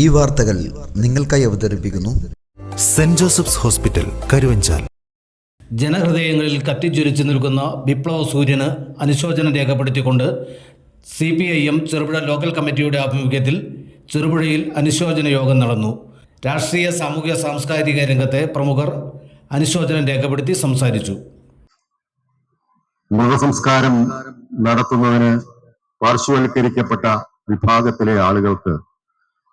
ഈ വാർത്തകൾ നിങ്ങൾക്കായി അവതരിപ്പിക്കുന്നു. Saint Joseph's hospital Karuvanchal. ജനഹൃദയങ്ങളിൽ കത്തിച്ചൊരിച്ച് നിൽക്കുന്ന വിപ്ലവ സൂര്യന് അനുശോചനം രേഖപ്പെടുത്തിക്കൊണ്ട് C P I M Cherupuzha local കമ്മിറ്റിയുടെ ആഭിമുഖ്യത്തിൽ ചെറുപുഴയിൽ അനുശോചന യോഗം നടന്നു. രാഷ്ട്രീയ സാമൂഹ്യ സാംസ്കാരിക രംഗത്തെ പ്രമുഖർ അനുശോചനം രേഖപ്പെടുത്തി സംസാരിച്ചു. മൃഗസംസ്കാരം നടത്തുന്നതിന് പാർശ്വവൽക്കരിക്കപ്പെട്ട വിഭാഗത്തിലെ ആളുകൾക്ക്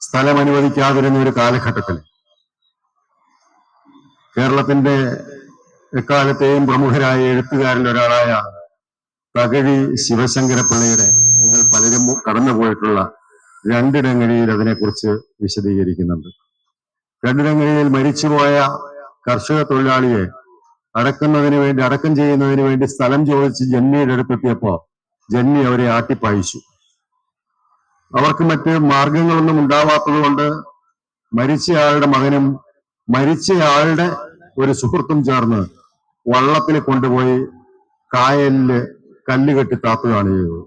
സ്ഥലം അനുവദിക്കാതിരുന്ന ഒരു കാലഘട്ടത്തിൽ കേരളത്തിന്റെ എക്കാലത്തെയും പ്രമുഖരായ എഴുത്തുകാരിൽ ഒരാളായ തകഴി ശിവശങ്കരപ്പിള്ളയുടെ നിങ്ങൾ പലരും കടന്നുപോയിട്ടുള്ള രണ്ടിടങ്ങഴിയിൽ അതിനെക്കുറിച്ച് വിശദീകരിക്കുന്നുണ്ട്. രണ്ടിടങ്ങഴിയിൽ മരിച്ചുപോയ കർഷക തൊഴിലാളിയെ അടക്കുന്നതിന് വേണ്ടി അടക്കം ചെയ്യുന്നതിന് വേണ്ടി സ്ഥലം ചോദിച്ച് ജന്മിയുടെ അടുത്തെത്തിയപ്പോ ജന്മി അവരെ ആട്ടിപ്പായിച്ചു. അവർക്ക് മറ്റ് മാർഗങ്ങളൊന്നും ഉണ്ടാവാത്തത് കൊണ്ട് മരിച്ചയാളുടെ മകനും മരിച്ചയാളുടെ ഒരു സുഹൃത്തും ചേർന്ന് വള്ളത്തിൽ കൊണ്ടുപോയി കായലിൽ കല്ലുകെട്ടി താത്തുകയാണ് ചെയ്തത്.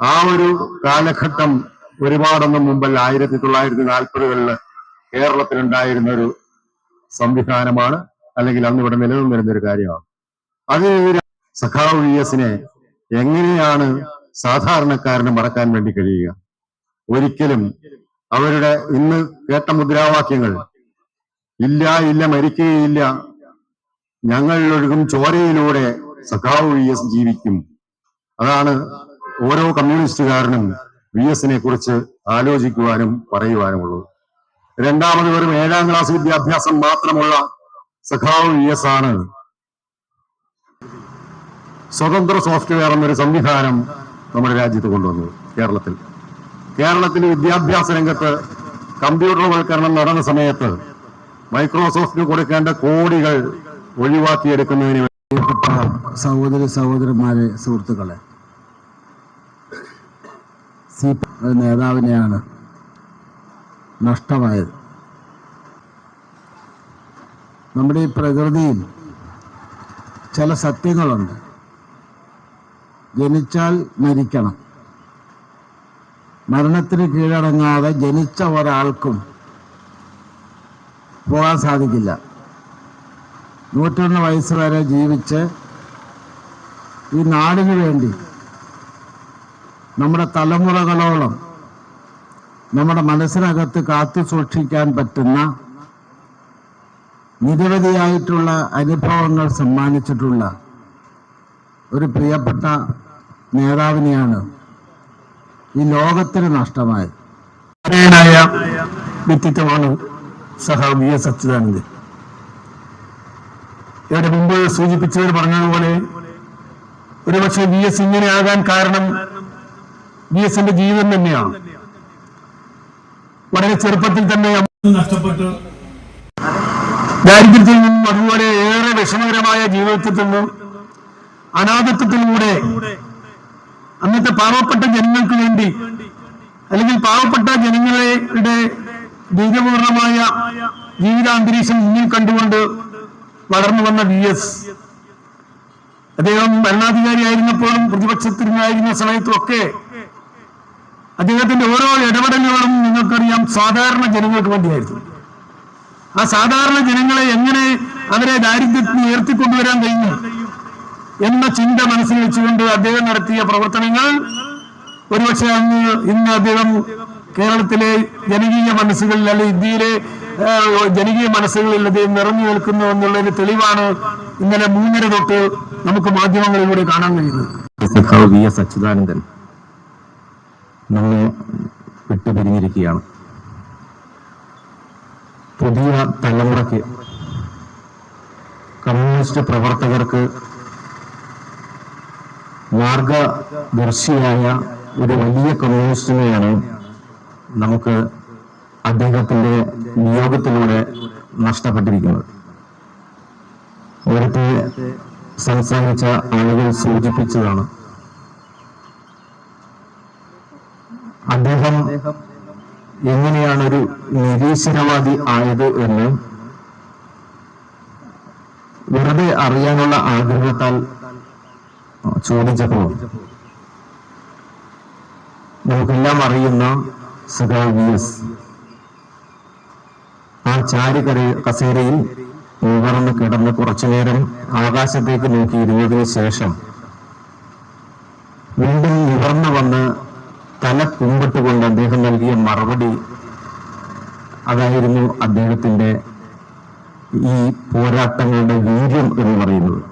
ആ ഒരു കാലഘട്ടം ഒരുപാടൊന്നും മുമ്പല്ല ആയിരത്തി തൊള്ളായിരത്തി നാൽപ്പതുകളിൽ കേരളത്തിലുണ്ടായിരുന്ന ഒരു സംവിധാനമാണ്. അല്ലെങ്കിൽ അന്ന് ഇവിടെ നിലനിന്നിരുന്ന ഒരു കാര്യമാണ്. അതിനെതിരെ സഖാവ് വി എസിനെ എങ്ങനെയാണ് സാധാരണക്കാരന് മറക്കാൻ വേണ്ടി കഴിയുക. ഒരിക്കലും അവരുടെ ഇന്ന് കേട്ട മുദ്രാവാക്യങ്ങൾ ഇല്ല ഇല്ല മരിക്കുകയില്ല ഞങ്ങളിലൊഴുകും ചോരയിലൂടെ സഖാവ് വി എസ് ജീവിക്കും. അതാണ് ഓരോ കമ്മ്യൂണിസ്റ്റുകാരനും വി എസിനെ കുറിച്ച് ആലോചിക്കുവാനും പറയുവാനുമുള്ളത്. രണ്ടാമത് വെറും ഏഴാം ക്ലാസ് വിദ്യാഭ്യാസം മാത്രമുള്ള സഖാവ് വി എസ് ആണ്. സ്വതന്ത്ര സോഫ്റ്റ്വെയർ എന്നൊരു സംവിധാനം നമ്മുടെ രാജ്യത്ത് കൊണ്ടുവന്നത് കേരളത്തിൽ. കേരളത്തിലെ വിദ്യാഭ്യാസ രംഗത്ത് കമ്പ്യൂട്ടർവൽക്കരണം നടന്ന സമയത്ത് മൈക്രോസോഫ്റ്റിന് കൊടുക്കേണ്ട കോടികൾ ഒഴിവാക്കിയെടുക്കുന്നതിന് വേണ്ടി സഹോദര സഹോദരി സഹോദരന്മാരെ സുഹൃത്തുക്കളെ. സി നേതാവിനെയാണ് നഷ്ടമായത്. നമ്മുടെ ഈ പ്രകൃതിയിൽ ചില സത്യങ്ങളുണ്ട്. ജനിച്ചാൽ മരിക്കണം. മരണത്തിന് കീഴടങ്ങാതെ ജനിച്ച ഒരാൾക്കും പോകാൻ സാധിക്കില്ല. നൂറ്റൊന്ന് വയസ്സ് വരെ ജീവിച്ച് ഈ നാടിന് വേണ്ടി നമ്മുടെ തലമുറകളോളം നമ്മുടെ മനസ്സിനകത്ത് കാത്തു സൂക്ഷിക്കാൻ പറ്റുന്ന നിരവധിയായിട്ടുള്ള അനുഭവങ്ങൾ സമ്മാനിച്ചിട്ടുള്ള ഒരു പ്രിയപ്പെട്ട നേതാവിനെയാണ് ഈ ലോകത്തിന് നഷ്ടമായത്. ായ വ്യക്തിത്വമാണ് സഹാബ് എസ് അച്യുതാനന്ദൻ. ഇവിടെ മുമ്പ് സൂചിപ്പിച്ചവർ പറഞ്ഞതുപോലെ ഒരുപക്ഷെ വി എസ് ഇങ്ങനെ ആകാൻ കാരണം വി എസിന്റെ ജീവിതം തന്നെയാണ്. വളരെ ചെറുപ്പത്തിൽ തന്നെ നഷ്ടപ്പെട്ടു. ദാരിദ്ര്യത്തിൽ നിന്നും അതുപോലെ ഏറെ വിഷമകരമായ ജീവിതത്തിൽ നിന്നും അനാഥത്വത്തിലൂടെ. അന്നത്തെ പാവപ്പെട്ട ജനങ്ങൾക്ക് വേണ്ടി അല്ലെങ്കിൽ പാവപ്പെട്ട ജനങ്ങളുടെ ദീർഘപൂർണമായ ജീവിതാന്തരീക്ഷം മുന്നിൽ കണ്ടുകൊണ്ട് വളർന്നു വന്ന വി എസ്. അദ്ദേഹം ഭരണാധികാരിയായിരുന്നപ്പോഴും പ്രതിപക്ഷത്തിനായിരുന്ന സമയത്തും ഒക്കെ അദ്ദേഹത്തിന്റെ ഓരോ ഇടപെടലുകളും നിങ്ങൾക്കറിയാം സാധാരണ ജനങ്ങൾക്ക് വേണ്ടിയായിരുന്നു. ആ സാധാരണ ജനങ്ങളെ എങ്ങനെ അവരെ ദാരിദ്ര്യത്തിന് ഉയർത്തിക്കൊണ്ടുവരാൻ കഴിയും എന്ന ചിന്ത മനസ്സിൽ വെച്ചുകൊണ്ട് അദ്ദേഹം നടത്തിയ പ്രവർത്തനങ്ങൾ ഒരുപക്ഷെ അന്ന് ഇന്ന് അദ്ദേഹം കേരളത്തിലെ ജനകീയ മനസ്സുകളിൽ അല്ലെ ഇന്ത്യയിലെ ജനകീയ മനസ്സുകളിൽ അദ്ദേഹം നിറഞ്ഞു നിൽക്കുന്നു എന്നുള്ളതിന് തെളിവാണ് ഇന്നലെ മൂന്നര തൊട്ട് നമുക്ക് മാധ്യമങ്ങളിലൂടെ കാണാൻ കഴിയുന്നത്. വി എസ് നമ്മെ വിട്ടുപിരിഞ്ഞിരിക്കുകയാണ്. പുതിയ തലമുറയ്ക്ക് കമ്മ്യൂണിസ്റ്റ് പ്രവർത്തകർക്ക് മാർഗദർശിയായ ഒരു വലിയ കമ്മ്യൂണിസ്റ്റിനെയാണ് നമുക്ക് അദ്ദേഹത്തിന്റെ നിയോഗത്തിലൂടെ നഷ്ടപ്പെട്ടിരിക്കുന്നത്. നേരത്തെ സംസാരിച്ച ആളുകൾ സൂചിപ്പിച്ചതാണ്. അദ്ദേഹം എങ്ങനെയാണ് ഒരു നിരീശ്വരവാദി ആയത് എന്ന് വെറുതെ അറിയാനുള്ള ആഗ്രഹത്താൽ ചോദിച്ചപ്പോൾ നമുക്കെല്ലാം അറിയുന്ന സഖാവ് വി എസ്. ആ ചാരി കറി കസേരയിൽ ഉയർന്ന് കിടന്ന് കുറച്ചു നേരം ആകാശത്തേക്ക് നോക്കിയിരുന്നതിന് ശേഷം വീണ്ടും നിവർന്നു വന്ന് തല കുമ്പിട്ടുകൊണ്ട് അദ്ദേഹം നൽകിയ മറുപടി അതായിരുന്നു അദ്ദേഹത്തിന്റെ ഈ പോരാട്ടങ്ങളുടെ വീര്യം എന്ന് പറയുന്നത്.